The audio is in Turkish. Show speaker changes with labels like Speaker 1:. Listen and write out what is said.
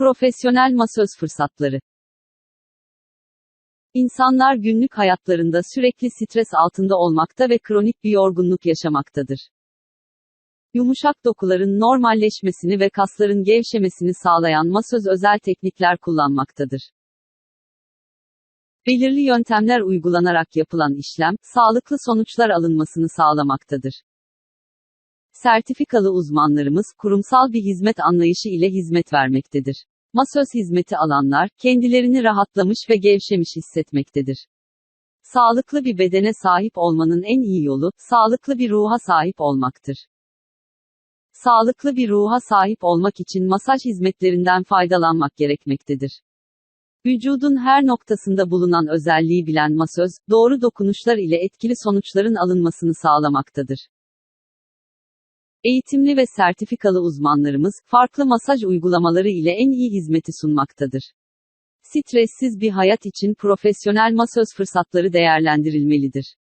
Speaker 1: Profesyonel masöz fırsatları İnsanlar günlük hayatlarında sürekli stres altında olmakta ve kronik bir yorgunluk yaşamaktadır. Yumuşak dokuların normalleşmesini ve kasların gevşemesini sağlayan masöz özel teknikler kullanmaktadır. Belirli yöntemler uygulanarak yapılan işlem, sağlıklı sonuçlar alınmasını sağlamaktadır. Sertifikalı uzmanlarımız, kurumsal bir hizmet anlayışı ile hizmet vermektedir. Masöz hizmeti alanlar, kendilerini rahatlamış ve gevşemiş hissetmektedir. Sağlıklı bir bedene sahip olmanın en iyi yolu, sağlıklı bir ruha sahip olmaktır. Sağlıklı bir ruha sahip olmak için masaj hizmetlerinden faydalanmak gerekmektedir. Vücudun her noktasında bulunan özelliği bilen masöz, doğru dokunuşlar ile etkili sonuçların alınmasını sağlamaktadır. Eğitimli ve sertifikalı uzmanlarımız, farklı masaj uygulamaları ile en iyi hizmeti sunmaktadır. Stressiz bir hayat için profesyonel masöz fırsatları değerlendirilmelidir.